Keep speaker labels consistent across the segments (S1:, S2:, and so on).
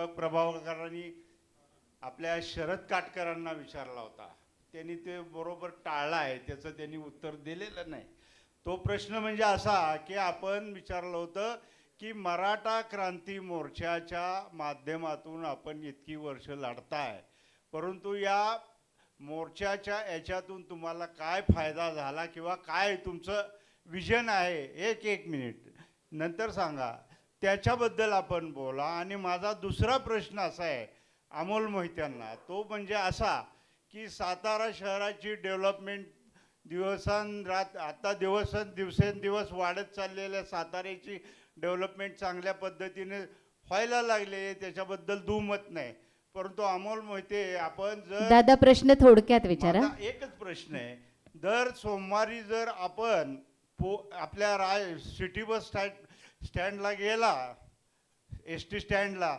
S1: दीपक प्रभावकरांनी आपल्या शरद काटकरांना विचारला होता. त्यांनी ते बरोबर टाळला आहे त्याचं त्यांनी उत्तर दिलेलं नाही. तो प्रश्न म्हणजे असा की आपण विचारलं होतं की मराठा क्रांती मोर्चाच्या माध्यमातून आपण इतकी वर्ष लढताय परंतु या मोर्चाच्या याच्यातून तुम्हाला काय फायदा झाला किंवा काय तुमचं विजन आहे? एक एक मिनिट. नंतर सांगा. त्याच्याबद्दल आपण बोला. आणि माझा दुसरा प्रश्न असा आहे अमोल मोहित्यांना. तो म्हणजे असा की सातारा शहराची डेव्हलपमेंट दिवसान रात आता दिवसन दिवसेंदिवस वाढत चाललेल्या साताऱ्याची डेव्हलपमेंट चांगल्या पद्धतीने व्हायला लागले त्याच्याबद्दल दुमत नाही. परंतु अमोल मोहिते आपण जर
S2: दादा प्रश्न थोडक्यात विचारा.
S1: माझा एकच प्रश्न आहे. दर सोमवारी जर आपण पो आपल्या राय सिटी बस स्टँड स्टँडला गेला एस टी स्टँडला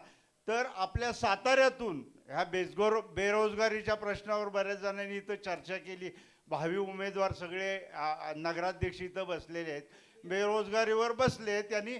S1: तर आपल्या साताऱ्यातून ह्या बेजगोर बेरोजगारीच्या प्रश्नावर बऱ्याच जणांनी इथं चर्चा केली. भावी उमेदवार सगळे नगराध्यक्ष इथं बसलेले आहेत. बेरोजगारीवर बसले त्यांनी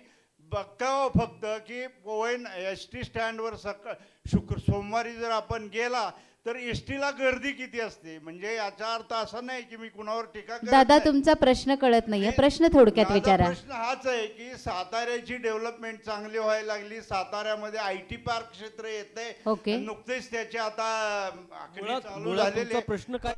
S1: बघावं फक्त की पोवैन एस टी स्टँडवर सकाळ शुक्र सोमवारी जर आपण गेला तर एस टीला गर्दी किती असते? म्हणजे याचा अर्थ असा नाही की मी कुणावर टीका करत
S2: दादा
S1: नाही.
S2: तुमचा प्रश्न कळत नाहीये. प्रश्न थोडक्यात
S1: माझा
S2: विचारा.
S1: प्रश्न हाच आहे की साताऱ्याची डेव्हलपमेंट चांगली व्हायला लागली. साताऱ्यामध्ये आय टी पार्क क्षेत्र येते
S2: ओके.
S1: नुकतेच त्याचे आता आखणी
S3: मुळात
S1: चालू
S3: मुळात
S1: झालेले
S3: तुमचा प्रश्न काय?